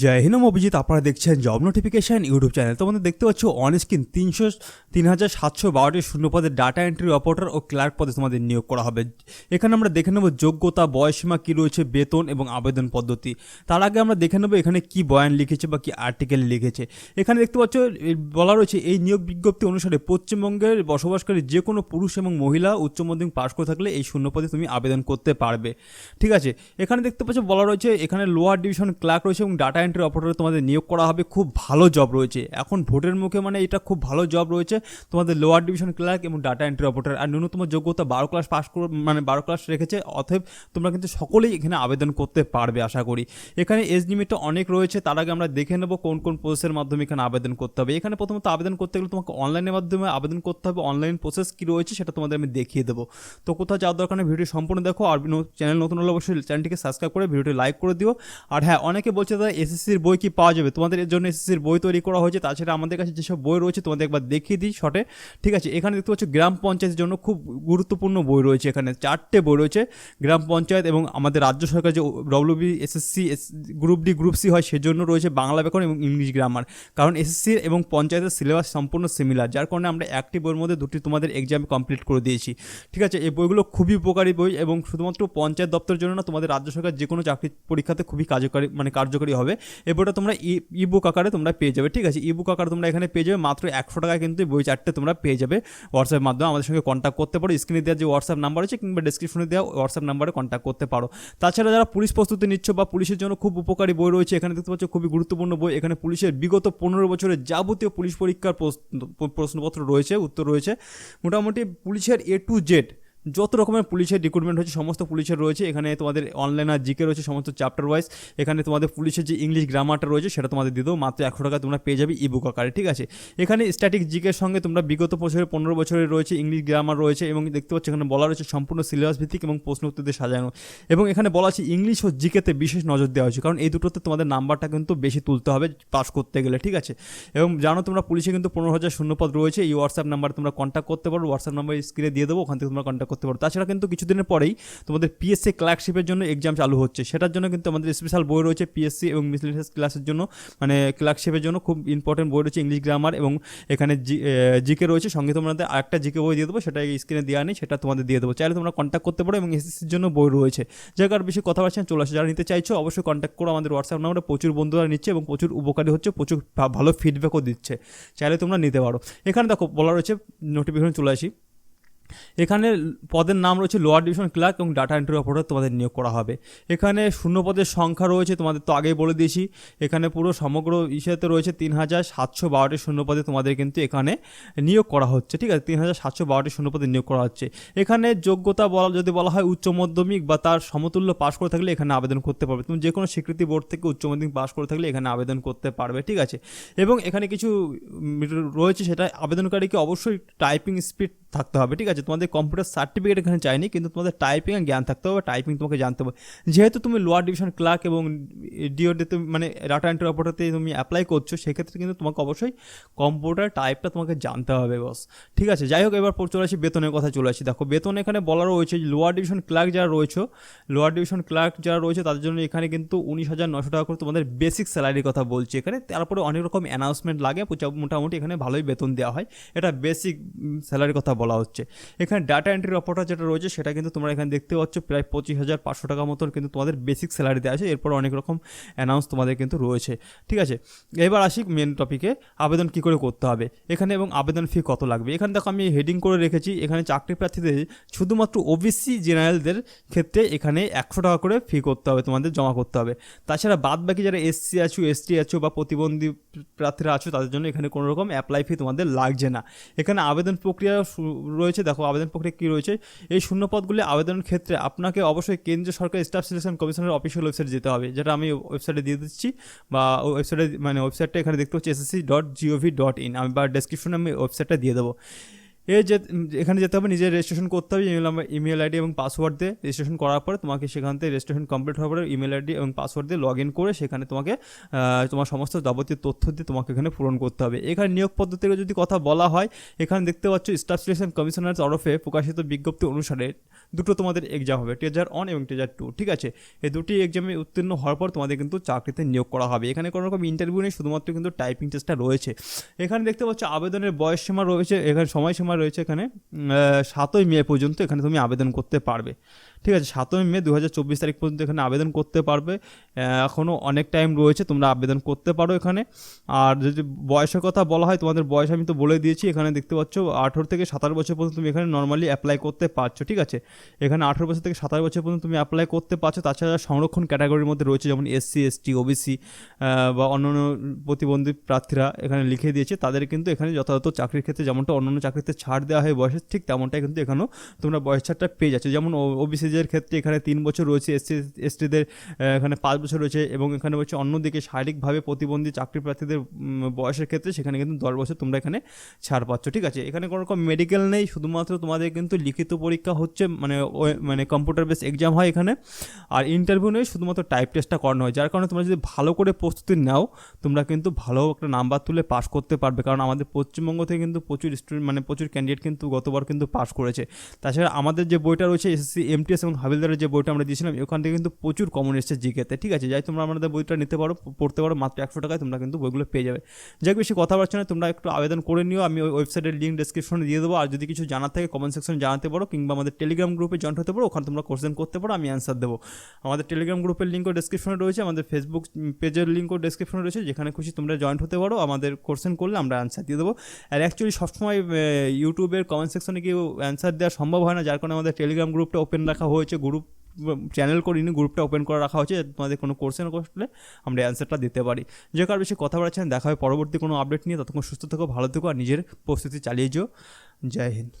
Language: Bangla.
জয় হিন্দ অভিজিৎ আপনারা দেখছেন জব নোটিফিকেশন ইউটিউব চ্যানেল। তোমাদের দেখতে পাচ্ছ অন স্ক্রিন তিনশো তিন হাজার সাতশো বারোটি শূন্য পদে ডাটা এন্ট্রি অপারেটর ও ক্লার্ক পদে তোমাদের নিয়োগ করা হবে। এখানে আমরা দেখে নেব যোগ্যতা বয়সীমা কী রয়েছে, বেতন এবং আবেদন পদ্ধতি। তার আগে আমরা দেখে নেব এখানে কি বয়ান লিখেছে বা কি আর্টিকেল লিখেছে। এখানে দেখতে পাচ্ছ বলা রয়েছে, এই নিয়োগ বিজ্ঞপ্তি অনুসারে পশ্চিমবঙ্গের বসবাসকারী যে কোনো পুরুষ এবং মহিলা উচ্চ মাধ্যমিক পাশ করে থাকলে এই শূন্য পদে তুমি আবেদন করতে পারবে। ঠিক আছে? এখানে দেখতে পাচ্ছ, বলা রয়েছে, এখানে লোয়ার ডিভিশন ক্লার্ক রয়েছে এবং ডাটা এন্ট্রি অপারেটর তোমাদের নিয়োগ করা হবে, খুব ভালো জব রয়েছে। এখন ভোটের মুখে মানে এটা খুব ভালো জব রয়েছে। তোমাদের লোয়ার ডিভিশন ক্লার্ক এবং ডাটা এন্ট্রি অপারেটর আর ন্যূনতম যোগ্যতা বারো ক্লাস পাস করে মানে বারো ক্লাস রেখেছে, অতএব তোমরা কিন্তু সকলেই এখানে আবেদন করতে পারবে, আশা করি। এখানে এজ লিমিটটা অনেক রয়েছে, তার আগে আমরা দেখে নেব কোন কোন প্রসেসের মাধ্যমে এখানে আবেদন করতে হবে। এখানে প্রথমত আবেদন করতে গেলে তোমাকে অনলাইনের মাধ্যমে আবেদন করতে হবে অনলাইন প্রসেস কী রয়েছে সেটা তোমাদের আমি দেখিয়ে দেবো। তো কোথাও যাওয়ার দরকার ভিডিও সম্পূর্ণ দেখো, আর চ্যানেল নতুন হলে অবশ্যই চ্যানেলটিকে সাবস্ক্রাইব করে, ভিডিওটি লাইক করে দিও। আর হ্যাঁ অনেকে বলছে, দাদা এসএসসির বই কি পাওয়া যাবে? তোমাদের জন্য এসএসসির বই তৈরি করা হয়েছে, তাছাড়া আমাদের কাছে যেসব বই রয়েছে, তোমাদের একবার দেখিয়ে দিই শর্টে ঠিক আছে, এখানে দেখতে পাচ্ছ গ্রাম পঞ্চায়েতের জন্য খুব গুরুত্বপূর্ণ বই রয়েছে, এখানে চারটে বই রয়েছে। গ্রাম পঞ্চায়েত এবং আমাদের রাজ্য সরকার যে WB SSC group D group C হয়, সেজন্য রয়েছে বাংলা ব্যাকরণ এবং ইংলিশ গ্রামার কারণ এসএসসি এবং পঞ্চায়েতের সিলেবাস সম্পূর্ণ সিমিলার যার কারণে আমরা একটি বইয়ের মধ্যে দুটি তোমাদের এক্সাম কমপ্লিট করে দিয়েছি। ঠিক আছে, এই বইগুলো খুবই উপকারী বই এবং শুধুমাত্র পঞ্চায়েত দপ্তরের জন্য না, তোমাদের রাজ্য সরকার যে কোনো চাকরি পরীক্ষাতে খুবই কার্যকারী মানে কার্যকরী হবে। বইটা তোমরা ই বুক আকারে তোমরা পেয়ে যাবে, ঠিক আছে? ই বুক আকারে তোমরা এখানে পেয়ে যাবে, মাত্র একশো টাকায় কিন্তু বই চারটে তোমরা পেয়ে যাবে হোয়াটসঅ্যাপের মাধ্যমে। আমাদের সঙ্গে কন্ট্যাক্ট করতে পারো স্ক্রিনে দেওয়া যে হোয়াটসঅ্যাপ নাম্বার আছে, কিংবা ডিসক্রিপশনে দেওয়া হোয়াটসঅ্যাপ নাম্বারে কন্ট্যাক্ট করতে পারো। তাছাড়া যারা পুলিশ প্রস্তুতি নিচ্ছ বা পুলিশের জন্য খুব উপকারী বই রয়েছে, এখানে দেখতে পাচ্ছ খুবই গুরুত্বপূর্ণ বই। এখানে পুলিশের বিগত পনেরো বছরের যাবতীয় পুলিশ পরীক্ষার প্রশ্ন- প্রশ্নপত্র রয়েছে, উত্তর রয়েছে। মোটামুটি পুলিশের এ টু জেড যত রকমের পুলিশের রিক্রুটমেন্ট হচ্ছে সমস্ত পুলিশের রয়েছে। এখানে তোমাদের অনলাইন আর জিকে রয়েছে, সমস্ত চ্যাপ্টার ওয়াইজ এখানে তোমাদের পুলিশের যে ইংলিশ গ্রামারটা রয়েছে, সেটা তোমাদের দিয়ে দেবো। মাত্র একশো টাকা তোমরা পেয়ে যাবে ইবুক আকারে, ঠিক আছে? এখানে স্ট্যাটিক জিকের সঙ্গে তোমরা বিগত বছরের পনেরো বছরের রয়েছে ইংলিশ গ্রামার রয়েছে এবং দেখতে পাচ্ছ এখানে বলা রয়েছে সম্পূর্ণ সিলেবাস ভিত্তিক এবং প্রশ্ন উত্তর দিয়ে সাজানো। এবং এখানে বলা আছে ইংলিশ ও জিকেতে বিশেষ নজর দেওয়া হয়েছে, কারণ এই দুটোতে তোমাদের নাম্বারটা কিন্তু বেশি তুলতে হবে পাস করতে গেলে, ঠিক আছে? এবং জানো তোমরা পুলিশে কিন্তু পনেরো হাজার শূন্যপদ রয়েছে, এই হোয়াটসঅ্যাপ নাম্বারে তোমরা কন্ট্যাক্ট করতে পারো। হোয়াটসঅ্যাপ নাম্বার স্ক্রিনে দিয়ে দেবো, ওখান থেকে তোমরা কন্ট্যাক্ট করতে পারো। তাছাড়া কিন্তু কিছুদিনের পরেই তোমাদের পিএসসি ক্লার্কশিপের জন্য এক্সাম চালু হচ্ছে। সেটার জন্য কিন্তু আমাদের স্পেশাল বই রয়েছে পিএসসি এবং মিসলিনিয়াস ক্লাসের জন্য। মানে ক্লার্কশিপের জন্য খুব ইম্পর্টেন্ট বই রয়েছে ইংলিশ গ্রামার এবং এখানে জি জিকে রয়েছে। সঙ্গে তোমাদের আরেকটা জিকে বই দিয়ে দেবো। সেটা স্ক্রিনে দেওয়া নেই, সেটা তোমাদের দিয়ে দেবো। চাইলে তোমরা কন্ট্যাক্ট করতে পারো এবং এসএসসির জন্য বই রয়েছে। জায়গার বেশি কথা বলছেন চলে আসে। যারা নিতে চাইছো, অবশ্যই কন্ট্যাক্ট করো আমাদের হোয়াটসঅ্যাপ নাম্বারে প্রচুর বন্ধুরা নিচ্ছে এবং প্রচুর উপকারী হচ্ছে, প্রচুর ভালো ফিডব্যাকও দিচ্ছে। চাইলে তোমরা নিতে পারো। এখানে দেখো, বলা রয়েছে নোটিফিকেশন চলে আসি। এখানে পদের নাম রয়েছে লোয়ার ডিভিশন ক্লার্ক এবং ডাটা এন্ট্রি অপারেটর তোমাদের নিয়োগ করা হবে। এখানে শূন্য পদের সংখ্যা রয়েছে, তোমাদের তো আগেই বলে দিয়েছি। এখানে পুরো সমগ্র ইসেতে রয়েছে তিন হাজার সাতশো বারোটি শূন্য পদে তোমাদের কিন্তু এখানে নিয়োগ করা হচ্ছে, ঠিক আছে? তিন হাজার সাতশো বারোটি শূন্য পদে নিয়োগ করা হচ্ছে। এখানে যোগ্যতা বলা, যদি বলা হয় উচ্চ মাধ্যমিক বা তার সমতুল্য পাশ করে থাকলে এখানে আবেদন করতে পারবে। তুমি যে কোনো স্বীকৃতি বোর্ড থেকে উচ্চ মাধ্যমিক পাশ করে থাকলে এখানে আবেদন করতে পারবে, ঠিক আছে? এবং এখানে কিছু রয়েছে সেটা আবেদনকারীকে অবশ্যই টাইপিং স্পিড থাকতে হবে, ঠিক আছে? তোমাদের কম্পিউটার সার্টিফিকেট এখানে চাইনি, কিন্তু তোমাদের টাইপিং জ্ঞান থাকতে হবে টাইপিং তোমাকে জানতে হবে। যেহেতু তুমি লোয়ার ডিভিশন ক্লার্ক এবং ডিওতে তুমি মানে ডাটা এন্ট্রি অপারেটরতে তুমি অ্যাপ্লাই করছ, সেক্ষেত্রে কিন্তু তোমাকে অবশ্যই কম্পিউটার টাইপটা তোমাকে জানতে হবে বস ঠিক আছে? যাই হোক, এবার চলে আসি বেতনের কথা, চলে আসি। দেখো, বেতন এখানে বলা রয়েছে লোয়ার ডিভিশন ক্লার্ক যারা রয়েছে লোয়ার ডিভিশন ক্লার্ক যারা রয়েছে, তাদের জন্য এখানে কিন্তু উনিশ হাজার নশো টাকা করে তোমাদের বেসিক স্যালারির কথা বলছি এখানে। তারপরে অনেক রকম অ্যানাউন্সমেন্ট লাগে, মোটামুটি এখানে ভালোই বেতন দেওয়া হয়। এটা বেসিক স্যালারির কথা বলা হচ্ছে। এখানে ডাটা এন্ট্রির অপারেটর যেটা রয়েছে, সেটা কিন্তু তোমরা এখানে দেখতে পাচ্ছ, প্রায় পঁচিশ হাজার পাঁচশো টাকা মতন কিন্তু তোমাদের বেসিক স্যালারি দেওয়া আছে। এরপর অনেক রকম অ্যানাউন্স তোমাদের কিন্তু রয়েছে। ঠিক আছে? এবার আসি মেন টপিকে আবেদন কি করে করতে হবে? এখানে এবং আবেদন ফি কত লাগবে? এখানে দেখো আমি হেডিং করে রেখেছি, এখানে চাকরি প্রার্থীদের শুধুমাত্র ওবিসি জেনারেলদের ক্ষেত্রে এখানে একশো টাকা করে ফি করতে হবে, তোমাদের জমা করতে হবে। তাছাড়া বাদ বাকি যারা এসসি আছো এসটি আছো বা প্রতিবন্ধী প্রার্থীরা আছো, তাদের জন্য এখানে কোনো রকম অ্যাপ্লাই ফি তোমাদের লাগছে না। এখানে আবেদন প্রক্রিয়া রয়েছে, দেখো আবেদন প্রক্রিয়া কী রয়েছে? এই শূন্য পদগুলি আবেদনের ক্ষেত্রে আপনাকে অবশ্যই কেন্দ্রীয় সরকার স্টাফ সিলেকশন কমিশনের অফিসিয়াল ওয়েবসাইট যেতে হবে, যেটা আমি ওয়েবসাইটে দিয়ে দিচ্ছি, বা ওয়েবসাইটে মানে ওয়েবসাইটটা এখানে দেখতে হচ্ছে SSC dot gov dot in আমি বা ডেসক্রিপশনে আমি ওয়েবসাইটটা দিয়ে দেবো। এ যে, এখানে যেতে হবে, নিজের রেজিস্ট্রেশন করতে হবে ইমেল ইমেল আইডি এবং পাসওয়ার্ড দিয়ে রেজিস্ট্রেশন করার পরে তোমাকে সেখান থেকে রেজিস্ট্রেশন কমপ্লিট হওয়ার পরে ইমেল আইডি এবং পাসওয়ার্ড দিয়ে লগ ইন করে সেখানে তোমাকে তোমার সমস্ত যাবতীয় তথ্য দিয়ে তোমাকে এখানে পূরণ করতে হবে। এখানে নিয়োগ পদ্ধতির যদি কথা বলা হয়, এখানে দেখতে পাচ্ছ স্টাফ সিলেকশন কমিশনার তরফে প্রকাশিত বিজ্ঞপ্তি অনুসারে দুটো তোমাদের এক্সাম হবে টেজার ওয়ান এবং টেজার টু ঠিক আছে? এই দুটি এক্সামে উত্তীর্ণ হওয়ার পর তোমাদের কিন্তু চাকরিতে নিয়োগ করা হবে। এখানে কোনো রকম ইন্টারভিউ নেই, শুধুমাত্র কিন্তু টাইপিং টেস্টটা রয়েছে। এখানে দেখতে পাচ্ছ আবেদনের বয়স সীমা রয়েছে, এখানে সময়সীমা রয়েছে এখানে সাতই মে পর্যন্ত এখানে তুমি আবেদন করতে পারবে। ঠিক আছে, সাতই মে দু হাজার চব্বিশ তারিখ পর্যন্ত এখানে আবেদন করতে পারবে। এখনও অনেক টাইম রয়েছে, তোমরা আবেদন করতে পারো এখানে। আর যদি বয়সের কথা বলা হয়, তোমাদের বয়স আমি তো বলে দিয়েছি, এখানে দেখতে পাচ্ছ আঠেরো থেকে সাতাশ বছর পর্যন্ত তুমি এখানে নর্মালি অ্যাপ্লাই করতে পারছ, ঠিক আছে? এখানে আঠেরো বছর থেকে সাতাশ বছর পর্যন্ত তুমি অ্যাপ্লাই করতে পারছ। তাছাড়া সংরক্ষণ ক্যাটাগরির মধ্যে রয়েছে যেমন এসসি এসটি ওবিসি বা অন্যান্য প্রতিবন্ধী প্রার্থীরা এখানে লিখে দিয়েছে। তাদের কিন্তু এখানে যথাযথ চাকরির ক্ষেত্রে যেমনটা অন্যান্য চাকরিতে ছাড় দেওয়া হয় বয়সের, ঠিক তেমনটাই কিন্তু এখানেও তোমরা বয়স ছাড়টা পেয়ে যাচ্ছ। যেমন ওবিসিদের ক্ষেত্রে এখানে তিন বছর রয়েছে এসসি এসটিদের এখানে পাঁচ বছর রয়েছে এবং এখানে হচ্ছে অন্যদিকে শারীরিকভাবে প্রতিবন্ধী চাকরি প্রার্থীদের বয়সের ক্ষেত্রে সেখানে কিন্তু দশ বছর তোমরা এখানে ছাড় পাচ্ছ, ঠিক আছে? এখানে কোনো রকম মেডিকেল নেই, শুধুমাত্র তোমাদের কিন্তু লিখিত পরীক্ষা হচ্ছে মানে ওয়ে- মানে কম্পিউটার বেস এক্সাম হয় এখানে। আর ইন্টারভিউ নেই শুধুমাত্র টাইপ টেস্টটা করানো হয়, যার কারণে তোমরা যদি ভালো করে প্রস্তুতি নাও, তোমরা কিন্তু ভালো একটা নাম্বার তুলে পাস করতে পারবে। কারণ আমাদের পশ্চিমবঙ্গ থেকে কিন্তু প্রচুর স্টুডেন্ট মানে প্রচুর ক্যান্ডিডেট কিন্তু গতবার কিন্তু পাস করেছে। তাছাড়া আমাদের যে বইটা রয়েছে এসএসসি এমটিএস এবং হাবিলদারের যে বইটা আমরা দিয়েছিলাম ওখান থেকে কিন্তু প্রচুর কমন এসেছে জিকেতে ঠিক আছে? যাই তোমরা আমাদের বইটা নিতে পারো, পড়তে পারো, মাত্র একশো টাকায় তোমরা কিন্তু বইগুলো পেয়ে যাবে। যাই বেশি কথা বলছি না, তোমরা একটু আবেদন করে নিও। আমি ওই ওয়েবসাইটের লিঙ্ক ডিসক্রিপশনে দিয়ে দেবো। আর যদি কিছু জানার থাকে কমেন্ট সেকশনে জানাতে পারো, কিংবা আমাদের টেলিগ্রাম জয়েন্ট হতে পারো, ওখানে তোমরা কোশ্চেন করতে পারো, আমি অ্যান্সার দেবো। আমাদের টেলিগ্রাম গ্রুপের লিঙ্কও ডিসক্রিপশনে রয়েছে, আমাদের ফেসবুক পেজের লিঙ্কও ডিসক্রিপশনে রয়েছে, যেখানে খুশি তোমরা জয়েন্ট হতে পারো, আমাদের কোশ্চেন করলে আমরা অ্যান্সার দিয়ে দেবো। আর অ্যাকচুয়ালি সবসময় ইউটিউবের কমেন্ট সেকশনে কেউ অ্যান্সার দেওয়া সম্ভব হয় না, যার কারণে আমাদের টেলিগ্রাম গ্রুপটা ওপেন রাখা হয়েছে গ্রুপ চ্যানেল করিনি গ্রুপটা ওপেন করে রাখা হয়েছে, তোমাদের কোনো কোশ্চেন করলে আমরা অ্যান্সারটা দিতে পারি। যে কারও বেশি কথা বলাচ্ছেন দেখা হয় পরবর্তী কোনো আপডেট নিয়ে, ততক্ষণ সুস্থ থেকো, ভালো থেকো, আর নিজের প্রস্তুতি চালিয়ে যেও। জয় হিন্দ।